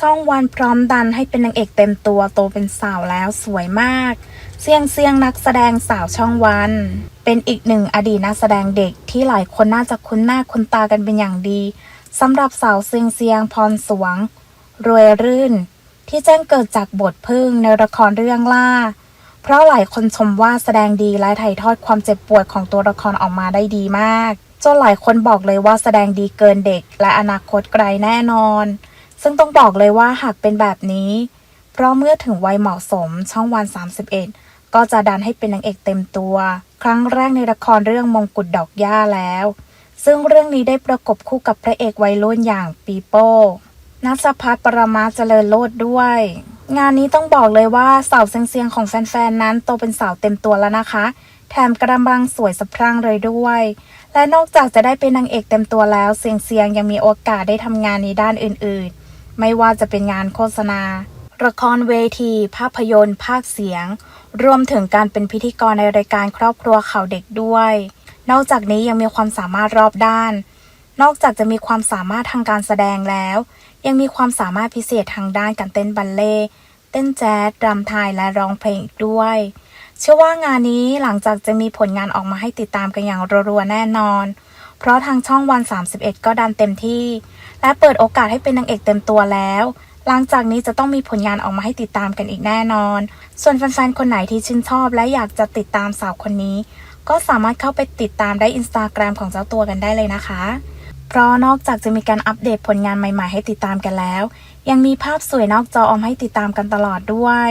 ช่องวันพร้อมดันให้เป็นนางเอกเต็มตัวโตเป็นสาวแล้วสวยมากเสียงเสียงนักแสดงสาวช่องวัน เป็นอีกหนึ่งอดีตนักแสดงเด็กที่หลายคนน่าจะคุ้นหน้าคุ้นตากันเป็นอย่างดีสำหรับสาวเสียงเสียงพรสวง รวยรื่น ที่แจ้งเกิดจากบทพึ่งในละครเรื่องล่า เพราะหลายคนชมว่าแสดงดีและถ่ายทอดความเจ็บปวดของตัวละครออกมาได้ดีมากจนหลายคนบอกเลยว่าแสดงดีเกินเด็ก และอนาคตไกลแน่นอน ซึ่งต้องบอกเลยว่าหากเป็นแบบนี้ เพราะเมื่อถึงวัยเหมาะสมช่องวัน 31 ก็จะดันให้เป็นนางเอกเต็มตัว ครั้งแรกในละครเรื่องมงกุฎดอกหญ้าแล้ว ซึ่งเรื่องนี้ได้ประกบคู่กับพระเอกวัยรุ่นอย่างปีโป้นัสพัฒน์ปรมาเจริญโลดด้วย งานนี้ต้องบอกเลยว่าสาวเซียงๆของแฟนๆนั้นโตเป็นสาวเต็มตัวแล้วนะคะ แถมกระบังสวยสะพรั่งเลยด้วย และนอกจากจะได้เป็นนางเอกเต็มตัวแล้วเซียงเซียงๆยังมีโอกาสได้ทำงานในด้านอื่นๆ ไม่ว่าจะเป็นงานโฆษณา ละครเวที ภาพยนตร์ ภาคเสียง รวมถึงการเป็นพิธีกรในรายการครอบครัวข่าวเด็กด้วย นอกจากนี้ยังมีความสามารถรอบด้าน นอกจากจะมีความสามารถทางการแสดงแล้ว ยังมีความสามารถพิเศษทางด้านการเต้นบัลเล่เต้นแจ๊สรำไทยและร้องเพลงอีกด้วยเชื่อว่างานนี้หลังจากจะมีผลงานออกมาให้ติดตามกันอย่างรัวๆแน่นอน เพราะทางช่องวัน 31 ก็ดันเต็มที่ และเปิดโอกาสให้เป็นนางเอกเต็มตัวแล้ว หลังจากนี้จะต้องมีผลงานออกมาให้ติดตามกันอีกแน่นอน ส่วนแฟนๆ คนไหนที่ชื่นชอบและอยากจะติดตามสาวคนนี้ ก็สามารถเข้าไปติดตามได้อินสตาแกรมของเจ้าตัวกันได้เลยนะคะ เพราะนอกจากจะมีการอัปเดตผลงานใหม่ ๆ ให้ติดตามกันแล้ว ยังมีภาพสวยนอกจอออมให้ติดตามกันตลอดด้วย